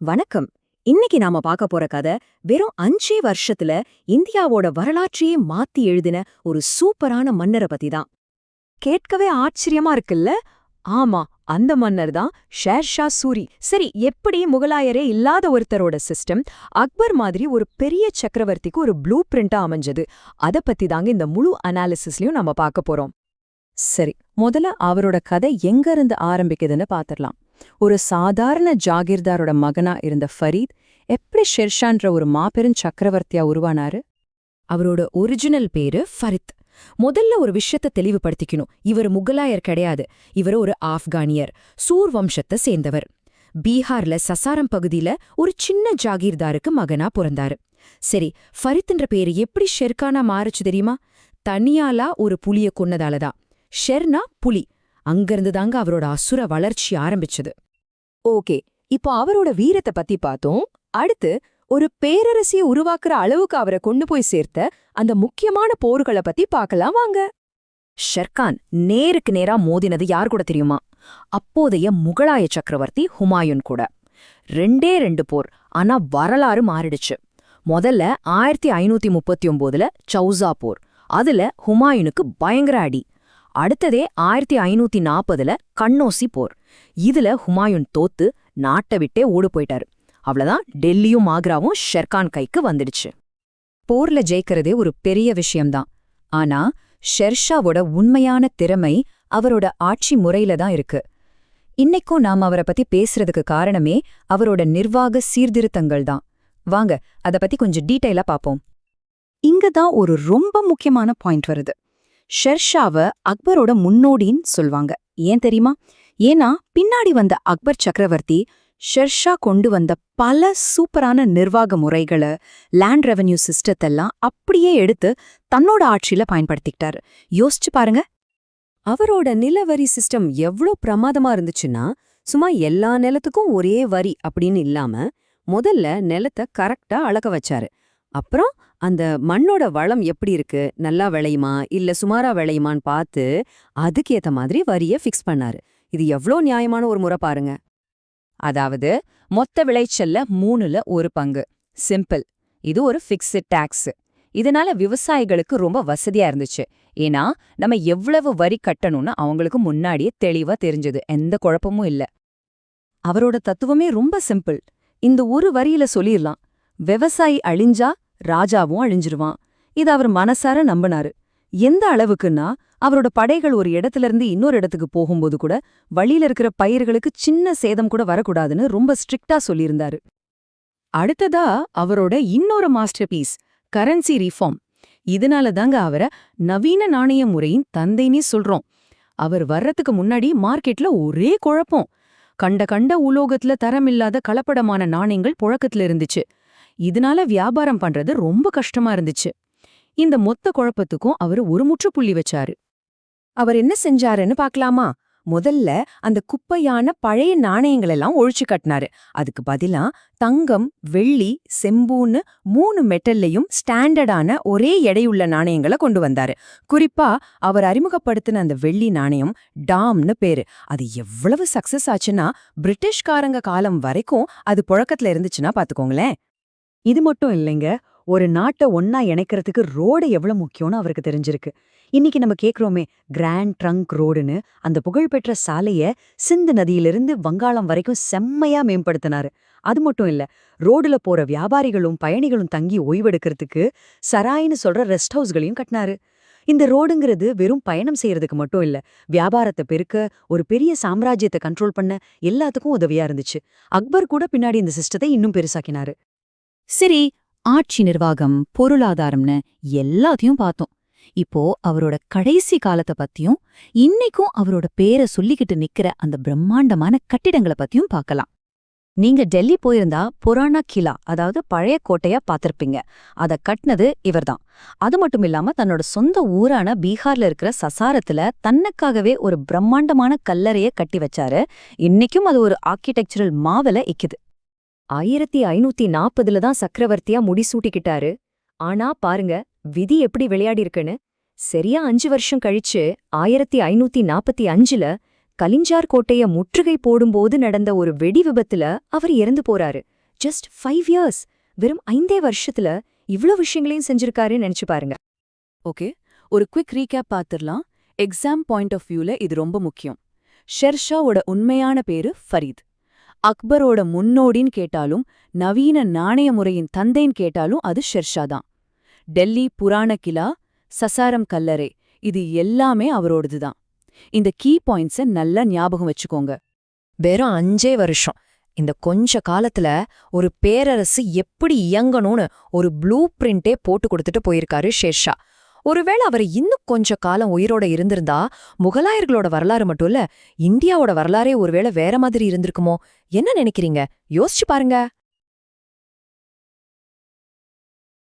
வணக்கம். இன்னைக்கு நாம பார்க்க போற கதை வெறும் அஞ்சே வருஷத்துல இந்தியாவோட வரலாற்றையே மாத்தி எழுதின ஒரு சூப்பரான மன்னரை பத்தி தான் கேட்கவே ஆச்சரியமா இருக்குல்ல? ஆமா அந்த மன்னர் தான் ஷேர்ஷா சூரி. சரி எப்படி முகலாயரே இல்லாத ஒருத்தரோட சிஸ்டம் அக்பர் மாதிரி ஒரு பெரிய சக்கரவர்த்திக்கு ஒரு ப்ளூ பிரிண்டா அமைஞ்சது. அத பத்தி தாங்க இந்த முழு அனாலிசிஸ்லயும் நம்ம பார்க்க போறோம். சரி முதல்ல அவரோட கதை எங்க இருந்து ஆரம்பிக்குதுன்னு பாத்திரலாம். ஒரு சாதாரண ஜாகிர்தாரோட மகனா இருந்த ஃபரீத் எப்படி ஷெர்ஷான்ற ஒரு மாபெரும் சக்கரவர்த்தியா உருவானாரு? அவரோட ஒரிஜினல் பேரு ஃபரித். முதல்ல ஒரு விஷயத்த தெளிவுபடுத்திக்கணும். இவர் முகலாயர் கிடையாது. இவர் ஒரு ஆப்கானியர் சூர் வம்சத்தை சேர்ந்தவர். பீகார்ல சசாரம் பகுதியில ஒரு சின்ன ஜாகீர்தாருக்கு மகனா பிறந்தாரு. சரி ஃபரித்ன்ற பேரு எப்படி ஷெர்கானா மாறுச்சு தெரியுமா? தனியாலா ஒரு புலிய கொன்னதாலதான். ஷெர்னா புலி. அங்கிருந்து தாங்க அவரோட அசுர வளர்ச்சி ஆரம்பிச்சது. ஓகே இப்போ அவரோட வீரத்தை பத்தி பார்த்தோம். அடுத்து ஒரு பேரரசிய உருவாக்குற அளவுக்கு அவரை கொண்டு போய் சேர்த்த அந்த முக்கியமான போர்களை பத்தி பார்க்கலாம் வாங்க. ஷெர்கான் நேருக்கு நேரா மோதினது யார் கூட தெரியுமா? அப்போதைய முகலாய சக்கரவர்த்தி ஹுமாயூன் கூட. ரெண்டே ரெண்டு போர் ஆனா வரலாறு மாறிடுச்சு. முதல்ல ஆயிரத்தி ஐநூத்தி முப்பத்தி ஒன்பதுல சௌசா போர் அதுல ஹுமாயூனுக்கு பயங்கர அடி. அடுத்ததே ஆயிரத்தி ஐநூத்தி நாற்பதுல கண்ணோசி போர். இதுல ஹுமாயூன் தோத்து நாட்டை விட்டே ஓடு போயிட்டாரு. அவ்வளவுதான் டெல்லியும் ஆக்ராவும் ஷெர்கான் கைக்கு வந்துடுச்சு. போர்ல ஜெயிக்கிறதே ஒரு பெரிய விஷயம்தான். ஆனா ஷெர்ஷாவோட உண்மையான திறமை அவரோட ஆட்சி முறையில தான் இருக்கு. இன்னைக்கும் நாம் அவரை பத்தி பேசுறதுக்கு காரணமே அவரோட நிர்வாக சீர்திருத்தங்கள் தான். வாங்க அத பத்தி கொஞ்சம் டீட்டெயிலா பாப்போம். இங்க தான் ஒரு ரொம்ப முக்கியமான பாயிண்ட் வருது. ஷெர்ஷாவ அக்பரோட முன்னோடின்னு சொல்வாங்க. ஏன் தெரியுமா? ஏன்னா பின்னாடி வந்த அக்பர் சக்கரவர்த்தி ஷெர்ஷா கொண்டு வந்த பல சூப்பரான நிர்வாக முறைகளை லேண்ட் ரெவன்யூ சிஸ்டத்தெல்லாம் அப்படியே எடுத்து தன்னோட ஆட்சியில பயன்படுத்திக்கிட்டாரு. யோசிச்சு பாருங்க. அவரோட நிலவரி சிஸ்டம் எவ்ளோ பிரமாதமா இருந்துச்சுன்னா சும்மா எல்லா நிலத்துக்கும் ஒரே வரி அப்படின்னு இல்லாம முதல்ல நிலத்தை கரெக்டா அளக்க வச்சாரு. அப்புறம் அந்த மண்ணோட வளம் எப்படி இருக்கு? நல்லா விளையுமா? இல்ல சுமாரா விளையுமான்னு பார்த்து அதுக்கேத்த மாதிரி வரிய ஃபிக்ஸ் பண்ணாரு. இது எவ்ளோ நியாயமான ஒரு முறை பாருங்க. அதாவது மொத்த விளைச்சல்ல மூணுல ஒரு பங்கு. சிம்பிள் இது ஒரு ஃபிக்ஸட் டேக்ஸ் இதனால விவசாயிகளுக்கு ரொம்ப வசதியா இருந்துச்சு. ஏன்னா நம்ம எவ்வளவு வரி கட்டணும்னு அவங்களுக்கு முன்னாடியே தெளிவா தெரிஞ்சது. எந்த குழப்பமும் இல்ல. அவரோட தத்துவமே ரொம்ப சிம்பிள் இந்த ஒரு வரியில சொல்லிடலாம். விவசாயி அழிஞ்சா ராஜாவும் அழிஞ்சிருவான். இது அவர் மனசார நம்பினாரு. எந்த அளவுக்குன்னா அவரோட படைகள் ஒரு இடத்துல இருந்து இன்னொரு இடத்துக்கு போகும்போது கூட வழியில இருக்கிற பயிர்களுக்கு சின்ன சேதம் கூட வரக்கூடாதுன்னு ரொம்ப ஸ்ட்ரிக்டா சொல்லியிருந்தாரு. அடுத்ததா அவரோட இன்னொரு மாஸ்டர் பீஸ் கரன்சி ரிஃபார்ம். இதனால தாங்க அவரை நவீன நாணய முறையின் தந்தைனே சொல்றோம். அவர் வர்றதுக்கு முன்னாடி மார்க்கெட்ல ஒரே குழப்பம். கண்ட கண்ட உலோகத்துல தரமில்லாத கலப்படமான நாணயங்கள் புழக்கத்துல இருந்துச்சு. இதனால வியாபாரம் பண்றது ரொம்ப கஷ்டமா இருந்துச்சு. இந்த மொத்த குழப்பத்துக்கும் அவர் ஒரு முற்றுப்புள்ளி வச்சாரு. அவர் என்ன செஞ்சாருன்னு பார்க்கலாமா முதல்ல அந்த குப்பையான பழைய நாணயங்கள் எல்லாம் ஒழிச்சு கட்டினாரு. அதுக்கு பதிலா தங்கம் வெள்ளி செம்பூன்னு மூணு மெட்டல்லையும் ஸ்டாண்டர்டான ஒரே எடையுள்ள நாணயங்களை கொண்டு வந்தாரு. குறிப்பா அவர் அறிமுகப்படுத்தின அந்த வெள்ளி நாணயம் டாம்னு பேரு. அது எவ்வளவு சக்சஸ் ஆச்சுன்னா பிரிட்டிஷ்காரங்க காலம் வரைக்கும் அது புழக்கத்துல இருந்துச்சுன்னா பாத்துக்கோங்களேன். இது மட்டும் இல்லைங்க ஒரு நாட்டை ஒன்னா இணைக்கிறதுக்கு ரோடு எவ்வளவு முக்கியம்னு அவருக்கு தெரிஞ்சிருக்கு. இன்னைக்கு நம்ம கேக்குறோமே கிராண்ட் ட்ரங்க் ரோடுன்னு அந்த புகழ்பெற்ற சாலைய சிந்து நதியிலிருந்து வங்காளம் வரைக்கும் செம்மையா மேம்படுத்தினாரு. அது மட்டும் இல்ல ரோடுல போற வியாபாரிகளும் பயணிகளும் தங்கி ஓய்வெடுக்கிறதுக்கு சராயின்னு சொல்ற ரெஸ்ட் ஹவுஸ்களையும் கட்டினாரு. இந்த ரோடுங்கிறது வெறும் பயணம் செய்யறதுக்கு மட்டும் இல்ல வியாபாரத்தை பெருக்க ஒரு பெரிய சாம்ராஜ்யத்தை கண்ட்ரோல் பண்ண எல்லாத்துக்கும் உதவியா இருந்துச்சு. அக்பர் கூட பின்னாடி இந்த சிஸ்டத்தை இன்னும் பெருசாக்கினாரு. சரி ஆட்சி நிர்வாகம் பொருளாதாரம்னு எல்லாத்தையும் பார்த்தோம். இப்போ அவரோட கடைசி காலத்தை பத்தியும் இன்னைக்கும் அவரோட பேரை சொல்லிக்கிட்டு நிக்கிற அந்த பிரம்மாண்டமான கட்டிடங்களை பத்தியும் பார்க்கலாம். நீங்க டெல்லி போயிருந்தா புராணா கிலா அதாவது பழைய கோட்டையா பார்த்திருப்பீங்க. அத கட்டினது இவர்தான். அது மட்டும் இல்லாம தன்னோட சொந்த ஊரான பீகார்ல இருக்கிற சசாரத்துல தன்னுக்காகவே ஒரு பிரம்மாண்டமான கல்லறைய கட்டி வச்சாரு. இன்னைக்கும் அது ஒரு ஆர்கிடெக்சரல் மாவல இக்குது. ஆயிரத்தி ஐநூத்தி நாற்பதுல தான் சக்கரவர்த்தியா முடிசூட்டிக்கிட்டாரு. ஆனா பாருங்க விதி எப்படி விளையாடிருக்குன்னு. சரியா அஞ்சு வருஷம் கழிச்சு ஆயிரத்தி ஐநூத்தி நாற்பத்தி அஞ்சுல கலிஞ்சார் கோட்டைய முற்றுகை போடும்போது நடந்த ஒரு வெடி விபத்துல அவர் இறந்து போறாரு. ஜஸ்ட் ஃபைவ் இயர்ஸ் வெறும் ஐந்தே வருஷத்துல இவ்ளோ விஷயங்களையும் செஞ்சிருக்காருன்னு நினைச்சு பாருங்க. ஓகே ஒரு குவிக் ரீகேப் பார்த்துடலாம் எக்ஸாம் பாயிண்ட் ஆஃப் வியூல இது ரொம்ப முக்கியம். ஷெர்ஷாவோட உண்மையான பேரு ஃபரீத். அக்பரோட முன்னோடின்னு கேட்டாலும் நவீன நாணய முறையின் தந்தைன்னு கேட்டாலும் அது ஷெர்ஷா தான். டெல்லி புராண கிலா சசாரம் கல்லறை இது எல்லாமே அவரோடது தான். இந்த கீ பாயிண்ட்ஸை நல்லா ஞாபகம் வச்சுக்கோங்க. வெறும் அஞ்சே வருஷம். இந்த கொஞ்ச காலத்துல ஒரு பேரரசு எப்படி இயங்கணும்னு ஒரு ப்ளூ பிரிண்டே போட்டு கொடுத்துட்டு போயிருக்காரு ஷேர்ஷா. ஒருவேளை அவர் இன்னும் கொஞ்ச காலம் உயிரோட இருந்திருந்தா முகலாயர்களோட வரலாறு மட்டும் இல்ல இந்தியாவோட வரலாறே ஒருவேளை வேற மாதிரி இருந்திருக்குமோ? என்ன நினைக்கிறீங்க? யோசிச்சு பாருங்க.